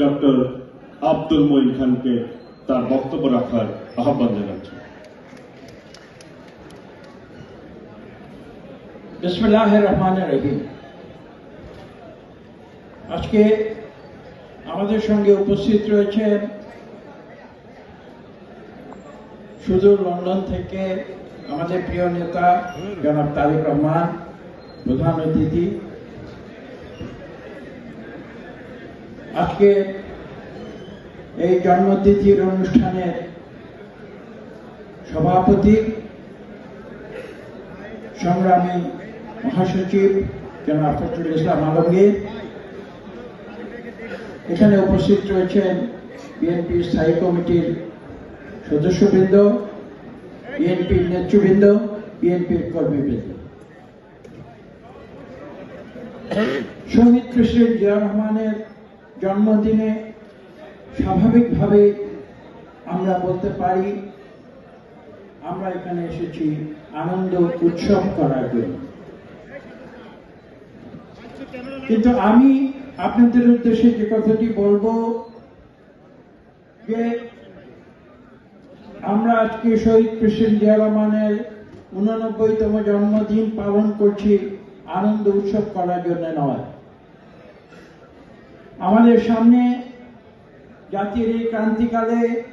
Doctor Abdul Moin খানকে তার বক্তব্য রাখার আহ্বান জানাচ্ছি। আজকে আমাদের সঙ্গে উপস্থিত রয়েছেন সুদূর লন্ডন থেকে আমাদের প্রিয় নেতা জনাব তারেক রহমান, প্রধান অতিথি আজকে এই জন্মতিথির অনুষ্ঠানের সভাপতি, সংগ্রামী মহাসচিব জনাব ফখরুল ইসলাম আলমগীর। এখানে উপস্থিত রয়েছেন বিএনপির স্থায়ী কমিটির সদস্যবৃন্দ, বিএনপির নেতৃবৃন্দ, বিএনপির কর্মীবৃন্দ। শহীদ প্রেসিডেন্ট জিয়া রহমানের জন্মদিনে স্বাভাবিকভাবে আমরা বলতে পারি, আমরা এখানে এসেছি আনন্দ উৎসব করার জন্য। কিন্তু আমি আপনাদের উদ্দেশ্যে যে কথাটি বলব, যে আমরা আজকে শহীদ প্রেসিডেন্ট জিয়া রহমানের উননব্বইতম জন্মদিন পালন করছি আনন্দ উৎসব করার জন্য নয়। আমাদের সামনে জাতির এই ক্রান্তিকালে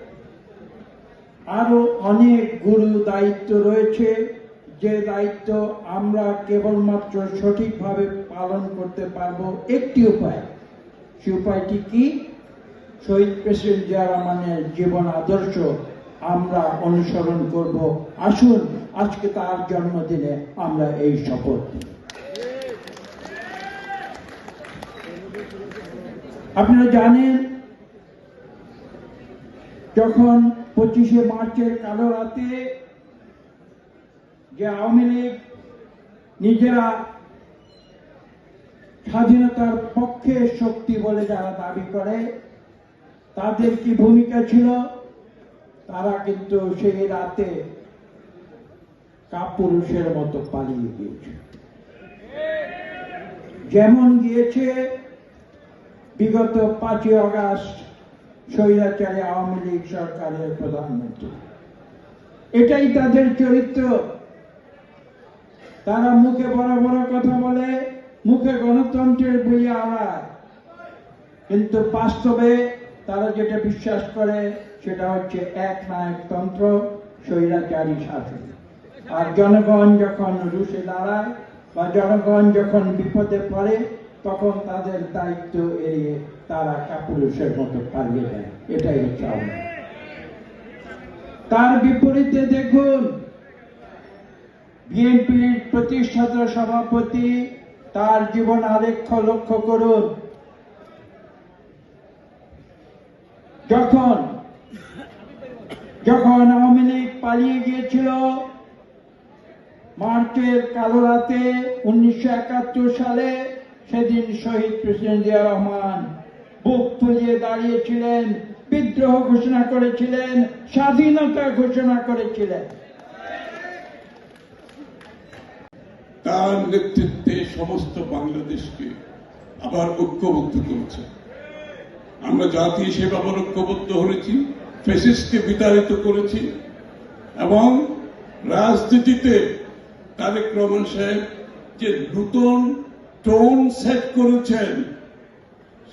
আরও অনেক গুরু দায়িত্ব রয়েছে। যে দায়িত্ব আমরা কেবলমাত্র সঠিকভাবে পালন করতে পারব একটি উপায়। সে উপায়টি কি? শহীদ প্রেসিডেন্ট জিয়া রহমানের জীবন আদর্শ আমরা অনুসরণ করব। আসুন, আজকে তার জন্মদিনে আমরা এই শপথ আপনারা জানেন, যখন পঁচিশে মার্চের কালো রাতে যে আওয়ামী লীগ নিজেরা স্বাধীনতার পক্ষে শক্তি বলে যারা দাবি করে, তাদের কি ভূমিকা ছিল? তারা কিন্তু সেই রাতে কাপুরুষের মতো পালিয়ে গিয়েছে। যেমন গিয়েছে বিগত পাঁচই অগাস্ট স্বৈরাচারী আওয়ামী লীগ সরকারের প্রধানমন্ত্রী। এটাই তাদের চরিত্র। তারা মুখে বড় বড় কথা বলে, মুখে গণতন্ত্রের বই আওড়ায়। কিন্তু বাস্তবে তারা যেটা বিশ্বাস করে, সেটা হচ্ছে এক নায়কতন্ত্র স্বৈরাচারী শাসন আর জনগণ যখন রুশে দাঁড়ায় বা জনগণ যখন বিপদে পড়ে তখন তাদের দায়িত্ব এড়িয়ে তারা কাপুরুষের মতো পালিয়ে দেয় এটাই হচ্ছে লীগ। তার বিপরীতে দেখুন, বিএনপির প্রতিষ্ঠাতা সভাপতি তার জীবন আলেখ্য লক্ষ্য করুন যখন যখন আওয়ামী লীগ পালিয়ে গিয়েছিল, মার্চের কালো রাতে উনিশশো একাত্তর সালে সেদিন শহীদ প্রেসিডেন্ট জিয়া রহমান বুক ফুলিয়ে দাঁড়িয়েছিলেন, বিদ্রোহ ঘোষণা করেছিলেন, স্বাধীনতা ঘোষণা করেছিলেন। তার নেতৃত্বে সমস্ত বাংলাদেশকে আবার ঐক্যবদ্ধ করেছে। আমরা জাতি হিসেবে আবার ঐক্যবদ্ধ হয়েছি ফেসিসকে বিতাড়িত করেছি এবং রাজনীতিতে তারেক রহমান সাহেব যে নূতন টোন সেট করেছেন,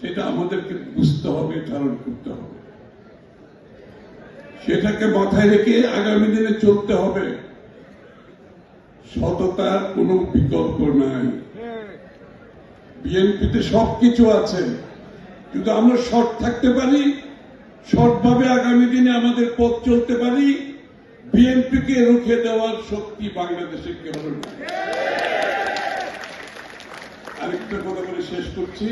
সেটা আমাদেরকে বুঝতে হবে, ধারণ করতে হবে। সেটাকে মাথায় রেখে আগামী দিনে চলতে হবে। সততার কোনো বিকল্প নাই। বিএনপিতে সবকিছু আছে। কিন্তু আমরা শর্ট থাকতে পারি শর্টভাবে আগামী দিনে আমাদের পথ চলতে পারি, বিএনপিকে রুখে দেওয়ার শক্তি বাংলাদেশে কেউ নেই। আরেকটা কথা বলে শেষ করছি।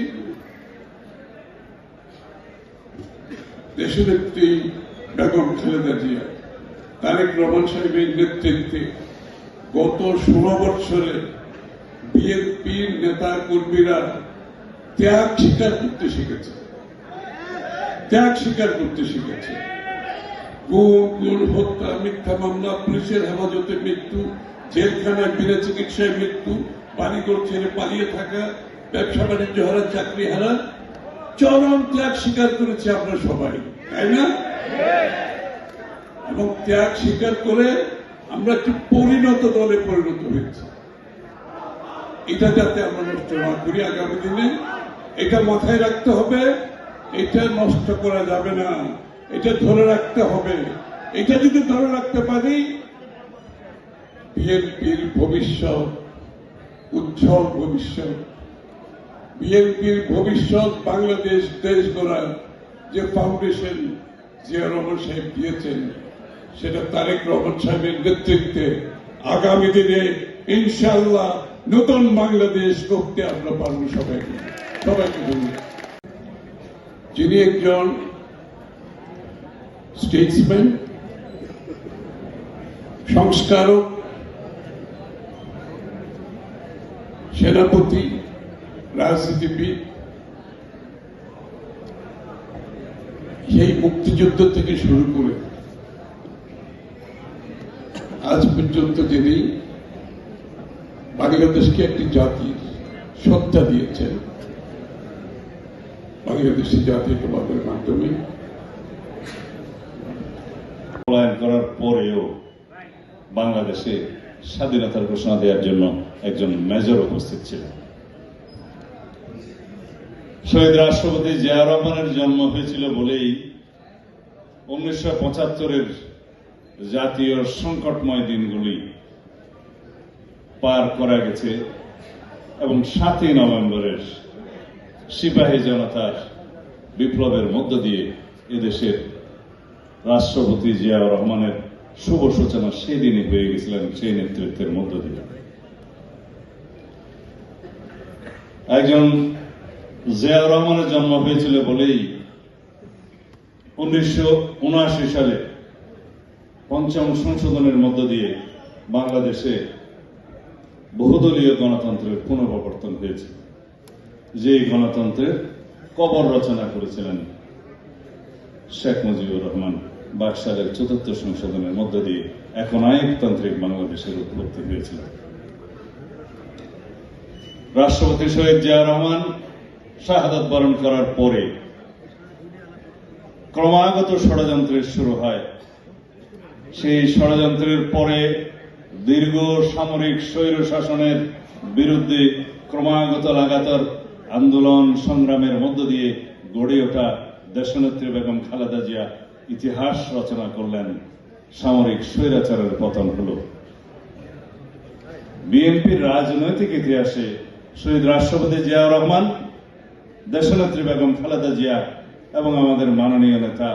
দেশনেত্রী বেগম খালেদা জিয়া, তারেক রহমান সাহেবের নেতৃত্বে গত ষোলো বৎসরে বিএনপির নেতা কর্মীরা ত্যাগ স্বীকার করতে শিখেছে। ত্যাগ স্বীকার করতে শিখেছে। গুণ হত্যা, মিথ্যা মামলা, পুলিশের হেফাজতে মৃত্যু, জেলখানায় বিনা চিকিৎসায় মৃত্যু বাড়িঘর ছেড়ে পালিয়ে থাকা ব্যবসা বাণিজ্য হারা চাকরি হারা চরম ত্যাগ স্বীকার করেছি আমরা সবাই, তাই না? এবং ত্যাগ স্বীকার করে আমরা একটি পরিণত দলে পরিণত হয়েছি। এটা যাতে আমরা নষ্ট না করি আগামী দিনে, এটা মাথায় রাখতে হবে, এটা নষ্ট করা যাবে না, এটা ধরে রাখতে হবে। এটা যদি ধরে রাখতে পারি বিএনপির ভবিষ্যৎ উজ্জ্বল ভবিষ্যৎ। বিএনপির ভবিষ্যৎ বাংলাদেশ দেশ গড়ার যে ফাউন্ডেশন জিয়া রহমান সাহেব দিয়েছেন, সেটা তারেক রহমান সাহেবের নেতৃত্বে আগামী দিনে ইনশাআল্লাহ নতুন বাংলাদেশ করতে আমরা পারব সবাইকে। সবাইকে ধন্যবাদ। যিনি একজন স্টেটসম্যান সংস্কারক সেনাপতি, রাজনীতিবিদ, সেই মুক্তিযুদ্ধ থেকে শুরু করে আজ পর্যন্ত যিনি বাংলাদেশকে একটি জাতির সত্তা দিয়েছেন, বাংলাদেশি জাতীয়তাবাদের মাধ্যমে। পলায়ন করার পরেও বাংলাদেশে স্বাধীনতার ঘোষণা দেওয়ার জন্য একজন মেজর উপস্থিত ছিলেন। শহীদ রাষ্ট্রপতি জিয়া রহমানের জন্ম হয়েছিল বলেই উনিশশো পঁচাত্তরের জাতীয় সংকটময় দিনগুলি পার করা গেছে এবং সাতই নভেম্বরের সিপাহী জনতার বিপ্লবের মধ্য দিয়ে এদেশের রাষ্ট্রপতি জিয়াউর রহমানের শুভ সূচনা সেদিনই হয়ে গেছিলেন সেই নেতৃত্বের মধ্য দিয়ে। একজন জিয়াউর রহমানের জন্ম হয়েছিল বলেই উনিশশো সালে পঞ্চম সংশোধনের মধ্য দিয়ে বাংলাদেশে বহুদলীয় গণতন্ত্রের পুনঃপ্রবর্তন হয়েছে। যে গণতন্ত্রের কবর রচনা করেছিলেন শেখ মুজিবুর রহমান। বাকশালের চতুর্থ সংশোধনের মধ্য দিয়ে এখন তান্ত্রিক বাংলাদেশের উৎপত্তি হয়েছিল রাষ্ট্রপতি শহীদ জিয়া রহমান শাহাদত বরণ করার পরে ক্রমাগত ষড়যন্ত্রের শুরু হয়। সেই ষড়যন্ত্রের পরে দীর্ঘ সামরিক স্বৈর শাসনের বিরুদ্ধে ক্রমাগত লাগাতার আন্দোলন সংগ্রামের মধ্য দিয়ে গড়ে ওঠা দেশনেত্রী বেগম খালেদা জিয়া ইতিহাস রচনা করলেন সামরিক স্বৈরাচারের পতন হল। বিএনপির রাজনৈতিক ইতিহাসে শহীদ রাষ্ট্রপতি জিয়াউর রহমান, দেশনেত্রী বেগম খালেদা জিয়া এবং আমাদের মাননীয় নেতা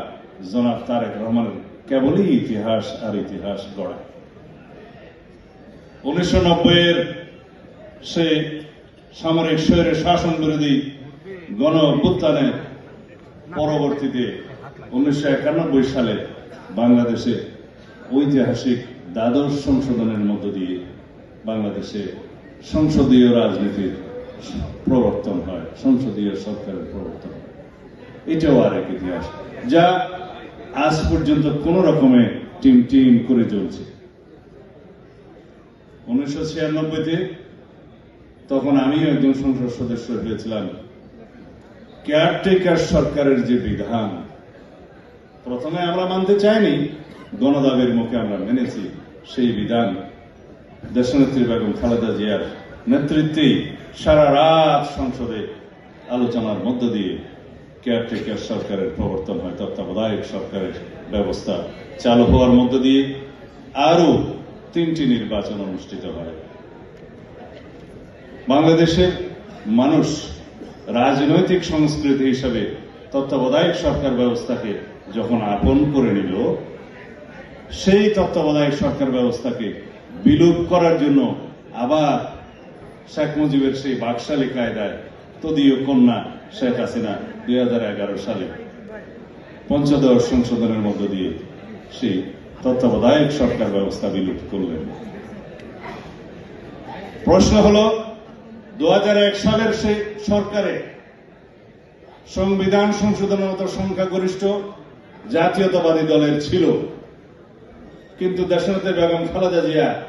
জনাব তারেক রহমানের কেবলই ইতিহাস আর ইতিহাস গড়া উনিশশো নব্বইয়ের সে সামরিক স্বৈরের শাসন বিরোধী গণ পরবর্তীতে উনিশশো একানব্বই সালে বাংলাদেশে ঐতিহাসিক দ্বাদশ সংশোধনের মধ্য দিয়ে বাংলাদেশে সংসদীয় রাজনীতির প্রবর্তন হয়, সংসদীয় সরকারের প্রবর্তন এটাও আর এক ইতিহাস, যা আজ পর্যন্ত কোন রকমে টিম টিম করে চলছে। উনিশশো ছিয়ানব্বইতে তখন আমিও একজন সংসদ সদস্য হয়েছিলাম। কেয়ারটেকার সরকারের যে বিধান প্রথমে আমরা মানতে চাইনি, গণদাবের মুখে আমরা মেনেছি সেই বিধান। দেশনেত্রী বেগম খালেদা জিয়ার নেতৃত্বে সারা রাত সংসদে আলোচনার মধ্য দিয়ে কেয়ারটেকার সরকারের প্রবর্তন হয়, তত্ত্বাবধায়ক সরকারের ব্যবস্থা চালু হওয়ার মধ্য দিয়ে আরও তিনটি নির্বাচন অনুষ্ঠিত হয়। বাংলাদেশের মানুষ রাজনৈতিক সংস্কৃতি হিসাবে তত্ত্বাবধায়ক সরকার ব্যবস্থাকে যখন আপন করে নিল, সেই তত্ত্বাবধায়ক সরকার ব্যবস্থাকে বিলোপ করার জন্য আবার শেখ মুজিবের সেই বাকশালী কায়দায় তদীয় কন্যা শেখ হাসিনা দুই সালে পঞ্চদশ সংশোধনের মধ্য দিয়ে সেই তত্ত্বাবধায়ক সরকার ব্যবস্থা বিলুপ করলেন। প্রশ্ন হল দু হাজার এক সালের সেই সরকারে সংবিধান সংশোধনের মতো সংখ্যাগরিষ্ঠ জাতীয়তাবাদী দলের ছিল। কিন্তু দেশনেত্রী বেগম খালেদা জিয়া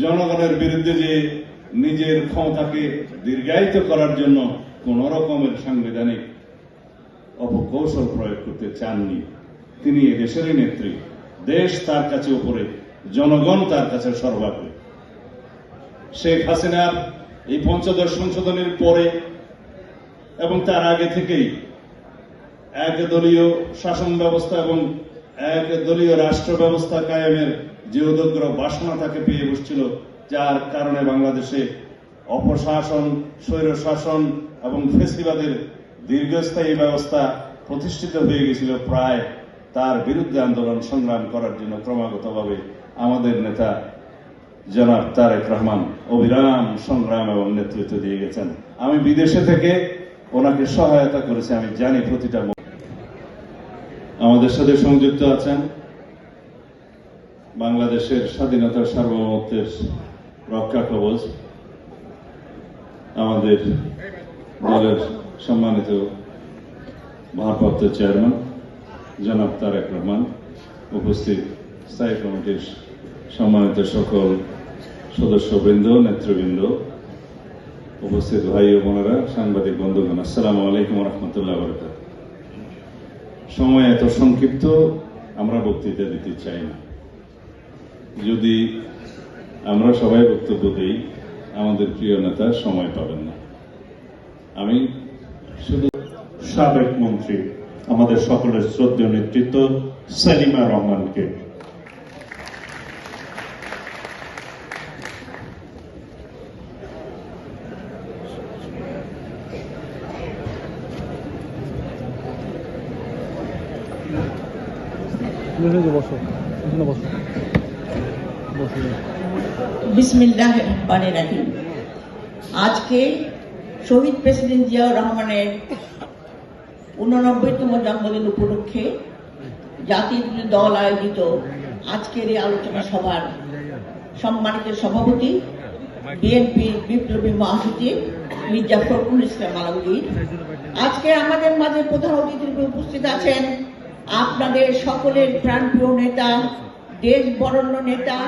জনগণের বিরুদ্ধে যে নিজের ক্ষমতাকে দীর্ঘায়িত করার জন্য কোন রকমের সাংবিধানিক অপকৌশল প্রয়োগ করতে চাননি। তিনি এদেশেরই নেত্রী। দেশ তার কাছে উপরে, জনগণ তার কাছে সর্বাগ্রে। শেখ হাসিনার এই পঞ্চদশ সংশোধনের পরে এবং তার আগে থেকেই এক দলীয় শাসন ব্যবস্থা এবং এক দলীয় রাষ্ট্র ব্যবস্থা কায়েমের যে উদগ্র বাসনা তাকে পেয়ে বসছিল, যার কারণে বাংলাদেশে অপশাসন স্বৈর শাসন এবং ফেসিবাদের দীর্ঘস্থায়ী ব্যবস্থা প্রতিষ্ঠিত হয়ে গেছিল প্রায় তার বিরুদ্ধে আন্দোলন সংগ্রাম করার জন্য ক্রমাগতভাবে আমাদের নেতা জনাব তারেক রহমান অবিরাম সংগ্রাম এবং নেতৃত্ব দিয়ে গেছেন আমি বিদেশে থেকে ওনাকে সহায়তা করেছি, আমি জানি প্রতিটা। আমাদের সাথে সংযুক্ত আছেন বাংলাদেশের স্বাধীনতার সার্বভৌমত্বের রক্ষা কবচ আমাদের দলের সম্মানিত ভারপ্রাপ্ত চেয়ারম্যান, জনাব তারেক রহমান, উপস্থিত স্থায়ী কমিটির সম্মানিত সকল সদস্যবৃন্দ, নেতৃবৃন্দ, উপস্থিত ভাই ও বোনেরা, সাংবাদিক বন্ধুগণ, আসসালামু আলাইকুম রহমতুল্লাহ বরকাত সময় এত সংক্ষিপ্ত, আমরা বক্তৃতা দিতে চাই না। যদি আমরা সবাই বক্তব্য দিই, আমাদের প্রিয় নেতা সময় পাবেন না। আমি শুধু সাবেক মন্ত্রী, আমাদের সকলের শ্রদ্ধেয় নেতৃত্ব, সালিমা রহমানকে বসো, এখানে বসো। বসো। বিসমিল্লাহ রাহিম। আজকে শহীদ প্রেসিডেন্ট জিয়াউর রহমানের উননব্বইতম জন্মদিন উপলক্ষে জাতীয় দল আয়োজিত আজকের এই আলোচনা সভার সম্মানিত সভাপতি, বিএনপি বিপ্লবী মহাসচিব মির্জা ফখরুল ইসলাম আলমগীর। আজকে আমাদের মাঝে প্রধান অতিথি উপস্থিত আছেন আপনাদের সকলের প্রাণপ্রিয় নেতা দেশ বরণ্য নেতা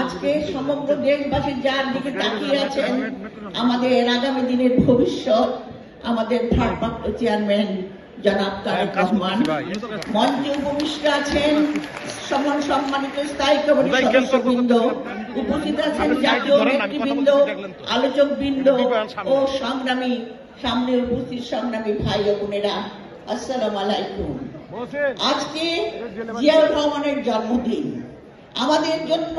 আজকে সমগ্র দেশবাসী যার দিকে তাকিয়ে আছেন আমাদের আগামী দিনের ভবিষ্যৎ আমাদের ভারপ্রাপ্ত চেয়ারম্যান জনাব তারেক রহমান। মঞ্চে উপবিষ্ট আছেন সমান সম্মানিত স্থায়ী কমিটির সদস্যবৃন্দ উপস্থিত আছেন জাতীয় নেতৃবৃন্দ আলোচক বৃন্দ ও সংগ্রামী সামনে উপস্থিত সংগ্রামী ভাই ও বোনেরা আসসালামু আলাইকুম। আজকে জিয়াউর রহমানের জন্মদিন। আমাদের জন্য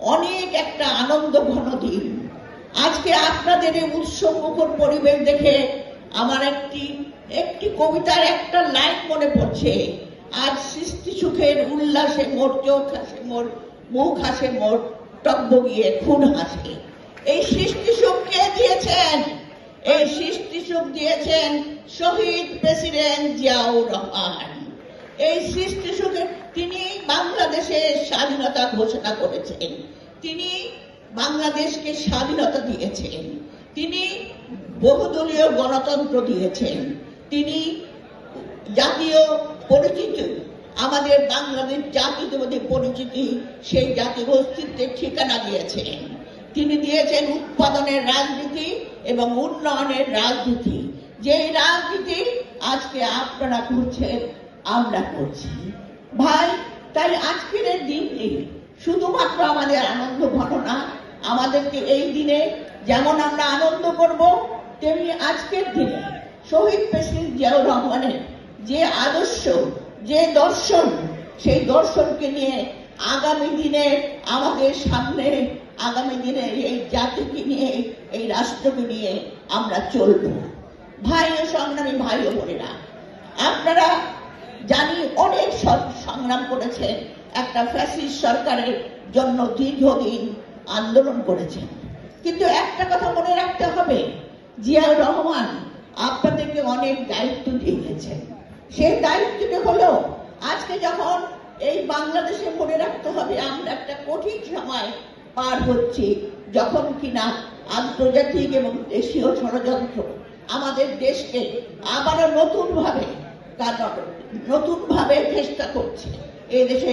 অনেক একটা আনন্দ ঘন দিন। আজকে আপনাদের এই উৎসবমুখর পরিবেশ দেখে আমার একটি একটি কবিতার একটা লাইন মনে পড়ছে। আজ সৃষ্টি সুখের উল্লাসে মোর চোখ হাসে মোর মুখ হাসে মোর খুন হাসে। এই সৃষ্টি সুখ কে দিয়েছেন? এই সৃষ্টি সুখ দিয়েছেন শহীদ প্রেসিডেন্ট জিয়াউর রহমান। এই সৃষ্টি সুখে তিনি বাংলাদেশের স্বাধীনতা ঘোষণা করেছেন। তিনি বাংলাদেশকে স্বাধীনতা দিয়েছেন। তিনি বহুদলীয় গণতন্ত্র দিয়েছেন। তিনি জাতীয় পরিচিতি, আমাদের বাংলাদেশ জাতীয়তাবাদী পরিচিতি, সেই জাতীয় অস্তিত্বের ঠিকানা দিয়েছেন। তিনি দিয়েছেন উৎপাদনের রাজনীতি এবং উন্নয়নের রাজনীতি। যে রাজনীতি আজকে আপনারা করছেন আমরা করছি। ভাই তাই আজকের এই দিনটি শুধুমাত্র আমাদের আনন্দ ঘটনা, আমাদেরকে এই দিনে যেমন আমরা আনন্দ করব, তেমনি আজকের দিনে শহীদ প্রেসিডেন্ট জিয়াউর রহমানের যে আদর্শ, যে দর্শন, সেই দর্শনকে নিয়ে আগামী দিনে আমাদের সামনে, আগামী দিনে এই জাতিকে নিয়ে, এই রাষ্ট্রকে নিয়ে আমরা চলব। ভাই ও সংগ্রামী ভাই ও বোনেরা, আপনারা জানি অনেক সংগ্রাম করেছেন একটা ফ্যাসিস্ট সরকারের জন্য দীর্ঘদিন আন্দোলন করেছেন কিন্তু একটা কথা মনে রাখতে হবে, জিয়াউর রহমান আপনাদেরকে অনেক দায়িত্ব দিয়ে সেই দায়িত্বটা হলো, আজকে যখন এই বাংলাদেশে মনে রাখতে হবে, আমরা একটা কঠিন সময় পার হচ্ছি, যখন কিনা আন্তর্জাতিক এবং দেশীয় ষড়যন্ত্র আমাদের দেশকে আবারও নতুন নতুন ভাবে চেষ্টা করছে এই দেশে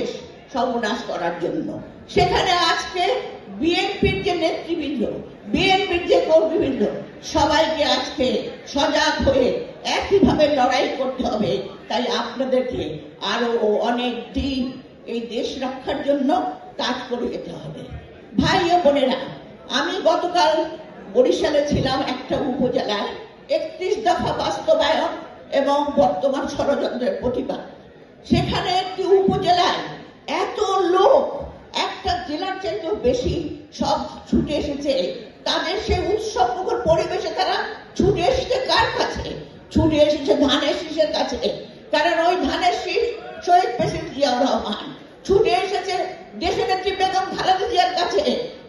সর্বনাশ করার জন্য। সেখানে আজকে বিএনপির যে নেতৃবৃন্দ, বিএনপির যে কর্মীবৃন্দ, সবাইকে আজকে সজাগ হয়ে একইভাবে লড়াই করতে হবে। তাই আপনাদেরকে আরও অনেক দিন এই দেশ রক্ষার জন্য কাজ করে যেতে হবে। ভাই ও বোনেরা, আমি গতকাল বরিশালে ছিলাম একটা উপজেলায়। একত্রিশ দফা বাস্তবায়ন এবং বর্তমান ষড়যন্ত্রের প্রতিবাদ। সেখানে একটি উপজেলায় এত লোক, একটা জেলার চাইতেও বেশি সব ছুটে এসেছে। তাদের সেই উৎসব মুখর পরিবেশে তারা ছুটে এসেছে কার কাছে? ছুটে এসেছে ধানের শীষের কাছে। কারণ ওই ধানের শীষ শহীদ প্রেসিডেন্ট জিয়াউর রহমান। ছুটে এসেছে দেশের নেত্রী বেগম খালেদা জিয়ার কাছে।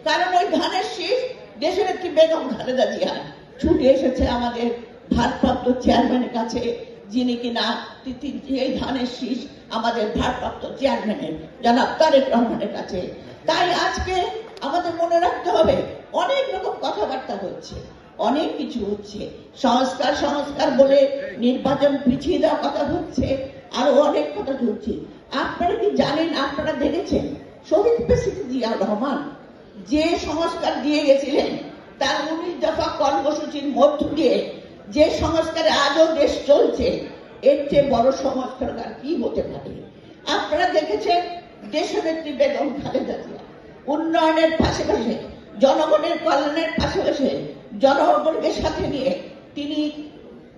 কারণ ওই ধানের শীষ দেশের নেত্রী বেগম খালেদা জিয়া ছুটে এসেছে আমাদের ভারপ্রাপ্ত চেয়ারম্যানের কাছে, যিনি কিনা এই ধানের শীষ আমাদের ভারপ্রাপ্ত চেয়ারম্যানের জনাব তারেক রহমানের কাছে। তাই আজকে আমাদের মনে রাখতে হবে, অনেক রকম কথাবার্তা হচ্ছে, অনেক কিছু হচ্ছে। সংস্কার সংস্কার বলে নির্বাচন পিছিয়ে দেওয়ার কথা হচ্ছে, আরও অনেক কথা হচ্ছে। আপনারা কি জানেন, আপনারা দেখেছেন, শহীদ প্রেসিডেন্ট জিয়াউর রহমান যে সংস্কার দিয়ে গেছিলেন, তার উনিশ দফা কর্মসূচির মধ্য দিয়ে যে সংস্কারে আজও দেশ চলছে, এর চেয়ে বড় সংস্কার কি হতে পারে? আপনারা দেখেছেন দেশনেত্রী বেগম খালেদা জিয়া। উন্নয়নের পাশাপাশি, জনগণের কল্যাণের পাশাপাশি জনগণকে সাথে নিয়ে তিনি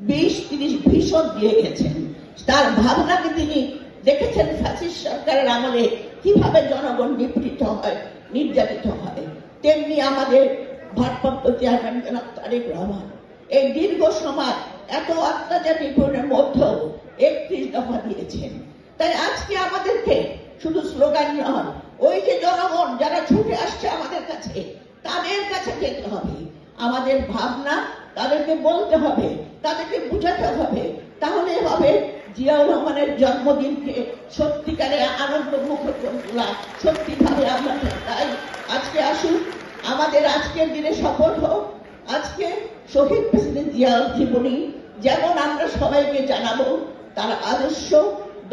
বিশ তিরিশ ভীষণ দিয়ে গেছেন। তার ভাবনাকে তিনি দেখেছেন ফ্যাসিস্ট সরকারের আমলে কীভাবে জনগণ নিপীড়িত হয়, নির্যাতিত হয়। তেমনি আমাদের ভারপ্রাপ্ত চেয়ারম্যান জনাব তারেক রহমান এই দীর্ঘ সময় এত অত্যাচার নিপীড়নের মধ্যেও একত্রিশ দফা দিয়েছেন। তাই আজকে আমাদেরকে শুধু স্লোগান নয়, ওই যে জনগণ যারা ছুটে আসছে আমাদের কাছে, তাদের কাছে যেতে হবে। আমাদের ভাবনা তাদেরকে বলতে হবে, তাদেরকে বুঝাতে হবে। তাহলে হবে জিয়াউর রহমানের জন্মদিনকে সত্যিকারে আনন্দ মুখর তোলা সত্যিভাবে আমরা তাই। আজকে আসুন, আমাদের আজকের দিনে সফল হোক। আজকে শহীদ প্রেসিডেন্ট জিয়াউর জীবনী যেমন আমরা সবাইকে জানাব, তার আদর্শ,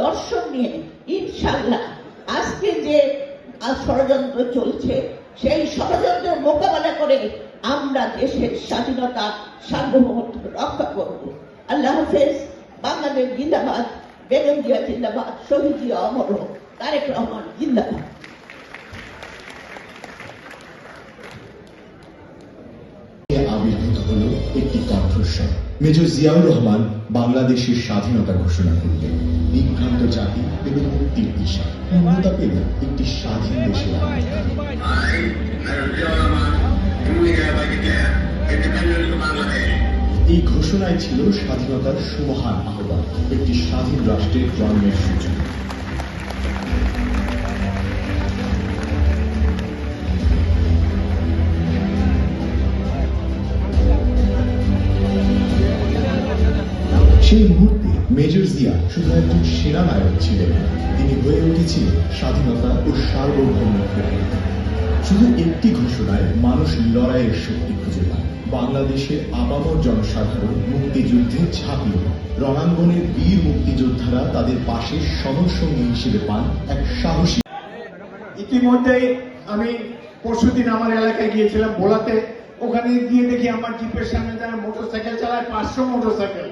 দর্শন নিয়ে ইনশাল্লাহ আজকে যে ষড়যন্ত্র চলছে, সেই ষড়যন্ত্রের মোকাবেলা করে আমরা দেশের স্বাধীনতা সার্বভৌমত্ব রক্ষা করব। আল্লাহ হাফেজ, বাংলাদেশ জিন্দাবাদ, বেগম জিয়া জিন্দাবাদ, শহীদ জিয়া অমর তারেক রহমান জিন্দাবাদ আবির্ভূত হল একটি কণ্ঠস্বর। মেজর জিয়াউর রহমান বাংলাদেশের স্বাধীনতা ঘোষণা করলেন। বিভ্রান্ত জাতি পেল মুক্তির দিশা। পূর্ণতা পেল একটি স্বাধীন দেশের এই ঘোষণায় ছিল স্বাধীনতার সুমহান আহ্বান, একটি স্বাধীন রাষ্ট্রের জন্মের সূচনা। জিয়া শুধু একজন সেনানায়ক ছিলেন তিনি হয়ে উঠেছিলেন স্বাধীনতা ও সার্বভৌমত্ব শুধু একটি ঘোষণায় মানুষ লড়াইয়ের শক্তি খুঁজে পায়। বাংলাদেশের আপামর জনসাধারণ মুক্তিযুদ্ধে ঝাঁপিয়ে। রণাঙ্গনের বীর মুক্তিযোদ্ধারা তাদের পাশে সহসঙ্গী হিসেবে পান এক সাহসী। ইতিমধ্যে আমি পরশুদিন আমার এলাকায় গিয়েছিলাম বোলাতে। ওখানে গিয়ে দেখি আমার জিপের সামনে যারা মোটরসাইকেল চালায়, পাঁচশো মোটরসাইকেল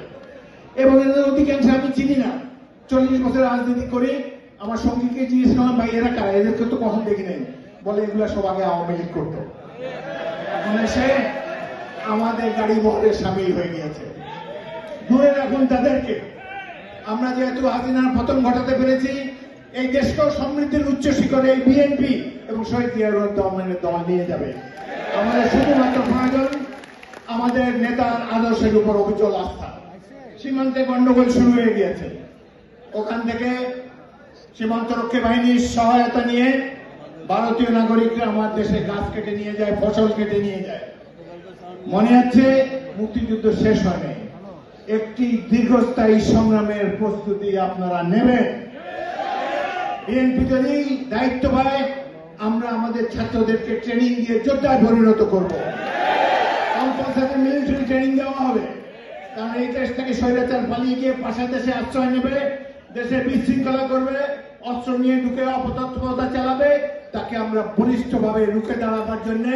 এবং এদের অধিকাংশ আমি চিনি না। চল্লিশ বছর রাজনীতি করে আমার সঙ্গীকে জিজ্ঞেস করলাম, ভাই, এরা কারা? এদেরকে তো কখন দেখি নাই? বলে, এগুলো সব আগে আওয়ামী লীগ করতো। এখন এসে আমাদের গাড়ি বহরে সামিল হয়ে গিয়েছে। দূরে রাখুন তাদেরকে। আমরা যেহেতু হাসিনার পতন ঘটাতে পেরেছি, এই দেশকেও সমৃদ্ধির উচ্চ শিখরে এই বিএনপি এবং শহীদ জিয়াউর রহমানের দল নিয়ে যাবে। আমাদের শুধুমাত্র প্রয়োজন আমাদের নেতার আদর্শের উপর অবিচল আস্থা। সীমান্তে গন্ডগোল শুরু হয়ে গিয়েছে। ওখান থেকে সীমান্ত রক্ষী বাহিনীর সহায়তা নিয়ে ভারতীয় নাগরিকরা আমার দেশে গাছ কেটে নিয়ে যায়, ফসল কেটে নিয়ে যায়। মনে হচ্ছে মুক্তিযুদ্ধ শেষ হয়নি। একটি দীর্ঘস্থায়ী সংগ্রামের প্রস্তুতি আপনারা নেবেন। বিএনপি যদি দায়িত্ব পায়, আমরা আমাদের ছাত্রদেরকে ট্রেনিং দিয়ে যোদ্ধায় পরিণত করব। মিলিটারি ট্রেনিং দেওয়া হবে। কারণ এই দেশ থেকে স্বৈরাচার পালিয়ে গিয়ে পাশের দেশে আশ্রয় নেবে, দেশে বিশৃঙ্খলা করবে, অস্ত্র নিয়ে ঢুকে অপতৎপরতা চালাবে, তাকে আমরা বলিষ্ঠভাবে রুখে দাঁড়াবার জন্য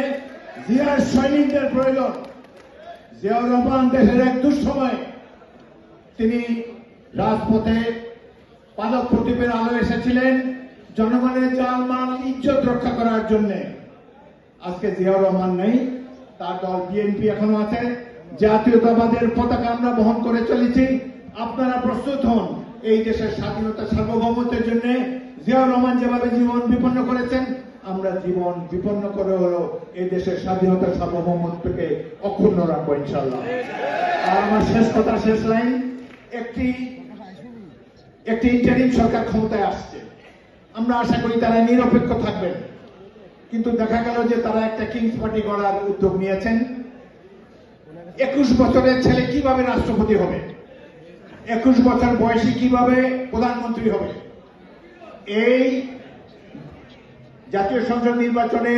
জিয়ার সৈনিকদের প্রয়োজন। জিয়াউর রহমান দেশের এক দুঃসময় তিনি রাজপথে পাদক প্রদীপের আলো এসেছিলেন জনগণের জানমাল ইজ্জত রক্ষা করার জন্য। আজকে জিয়াউর রহমান নেই, তার দল বিএনপি এখনও আছে। জাতীয়তাবাদের পতাকা আমরা বহন করে চলেছি। আপনারা প্রস্তুত হন, এই দেশের স্বাধীনতা সার্বভৌমত্বের জন্য জিয়াউর রহমান যেভাবে জীবন বিপন্ন করেছেন, আমরা জীবন বিপন্ন করে হলো এই দেশের স্বাধীনতা সার্বভৌমত্বকে অক্ষুণ্ণ রাখব ইনশাল্লাহ আর আমার শেষ কথা, শেষ লাইন, একটি একটি ইন্টারিম সরকার ক্ষমতায় আসছে। আমরা আশা করি তারা নিরপেক্ষ থাকবেন। কিন্তু দেখা গেল যে তারা একটা কিংস পার্টি গড়ার উদ্যোগ নিয়েছেন। একুশ বছরের ছেলে কীভাবে রাষ্ট্রপতি হবে? একুশ বছর বয়সী কীভাবে প্রধানমন্ত্রী হবে? এই জাতীয় সংসদ নির্বাচনে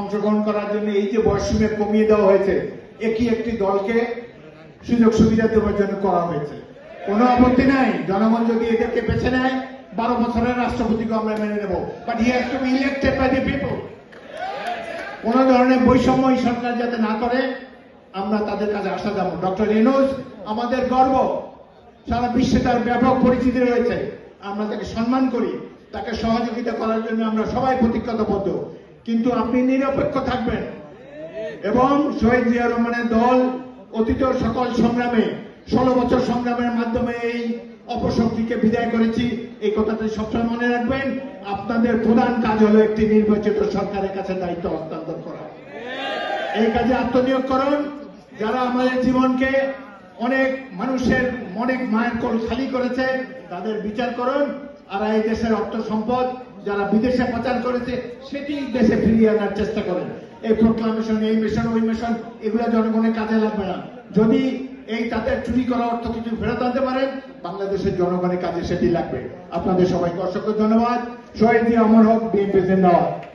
অংশগ্রহণ করার জন্য এই যে বয়সসীমা কমিয়ে দেওয়া হয়েছে, একই একটি দলকে সুযোগ সুবিধা দেওয়ার জন্য করা হয়েছে। কোনো আপত্তি নাই। জনগণ যদি এদেরকে বেছে নেয়, বারো বছরের রাষ্ট্রপতিকে আমরা মেনে নেব। But he to elected by the people কোন ধরনের বৈষম্য এই সরকার যাতে না করে আমরা তাদের কাছে আশা যাব। ডক্টর ইনুস আমাদের গর্ব। সারা বিশ্বে তার ব্যাপক পরিচিতি রয়েছে। আমরা তাকে সম্মান করি, তাকে সহযোগিতা করার জন্য আমরা সবাই প্রতিজ্ঞাবদ্ধ। কিন্তু আপনি নিরপেক্ষ থাকবেন। এবং শহীদ জিয়া রহমানের দল অতীত সকল সংগ্রামে, ষোলো বছর সংগ্রামের মাধ্যমে এই অপশক্তিকে বিদায় করেছি। এই কথাটা সবসময় মনে রাখবেন, আপনাদের প্রধান কাজ হলো একটি নির্বাচিত সরকারের কাছে দায়িত্ব হস্তান্তর করা। এই কাজে আত্মনিয়োগ করুন। যারা আমাদের জীবনকে অনেক মানুষের অনেক মায়ের কোল খালি করেছে, তাদের বিচার করুন। আর এই দেশের অর্থ সম্পদ যারা বিদেশে পাচার করেছে, সেটি দেশে ফিরিয়ে আনার চেষ্টা করেন। এই প্রোক্লামেশন এই মিশন ওই মিশন এগুলো জনগণের কাজে লাগবে না। যদি এই তাদের চুরি করা অর্থ কিছু ফেরত আনতে পারেন, বাংলাদেশের জনগণের কাজে সেটি লাগবে। আপনাদের সবাইকে অসংখ্য ধন্যবাদ। শহীদ অমর হোক, বিএনপি জিন্দাবাদ।